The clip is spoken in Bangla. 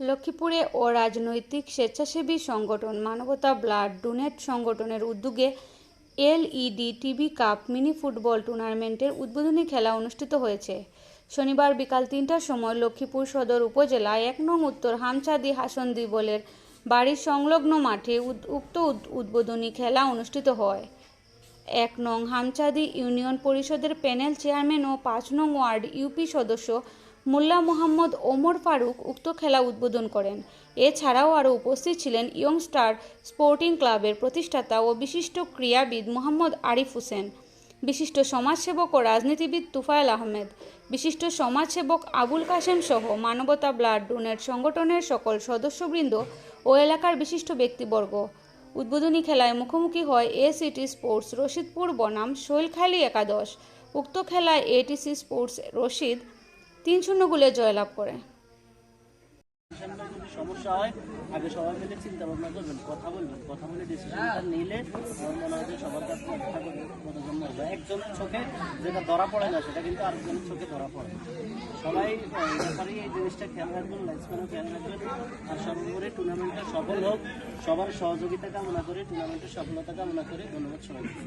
লক্ষ্মীপুরে ও রাজনৈতিক স্বেচ্ছাসেবী সংগঠন মানবতা ব্লাড ডোনেট সংগঠনের উদ্যোগে LED TV cup mini football টুর্নামেন্টের উদ্বোধনী খেলা অনুষ্ঠিত হয়েছে। শনিবার বিকাল তিনটার সময় লক্ষ্মীপুর সদর উপজেলায় এক নং উত্তর হামচাঁদি হাসন দিবলের বাড়ির সংলগ্ন মাঠে উক্ত উদ- উদ্বোধনী খেলা অনুষ্ঠিত হয়। এক নং হামচাদি ইউনিয়ন পরিষদের প্যানেল চেয়ারম্যান ও পাঁচ নং ওয়ার্ড ইউপি সদস্য মোল্লা মোহাম্মদ ওমর ফারুক উক্ত খেলা উদ্বোধন করেন। এছাড়াও আরও উপস্থিত ছিলেন ইয়ং স্টার স্পোর্টিং ক্লাবের প্রতিষ্ঠাতা ও বিশিষ্ট ক্রীড়াবিদ মোহাম্মদ আরিফ হোসেন। বিশিষ্ট সমাজসেবক ও রাজনীতিবিদ তুফায়েল আহমেদ। বিশিষ্ট সমাজসেবক আবুল কাশেম সহ মানবতা ব্লাড ডোনেট সংগঠনের সকল সদস্যবৃন্দ ও এলাকার বিশিষ্ট ব্যক্তিবর্গ। উদ্বোধনী খেলায় মুখোমুখি হয় এ সিটি স্পোর্টস রশিদপুর বনাম শৈলখালী একাদশ। উক্ত খেলায় এটিসি স্পোর্টস রশিদ তিন শূন্য গোলে জয়লাভ করে। সমস্যা হয়, আগে সবাই মিলে চিন্তা ভাবনা করবেন, কথা বলবেন, কথা বলে ডিসিশনটা নিলে আমার মনে হয় যে সবার কাছে একজনের চোখে যেটা ধরা পড়ে না, সেটা কিন্তু আরেকজনের চোখে ধরা পড়ে এই জিনিসটা খেয়াল রাখবেন লাইসম্যানও খেয়াল রাখবেন। আর সর্বোপরি টুর্নামেন্টটা সফল হোক, সবার সহযোগিতা কামনা করে টুর্নামেন্টের সফলতা কামনা করে ধন্যবাদ সবাইকে।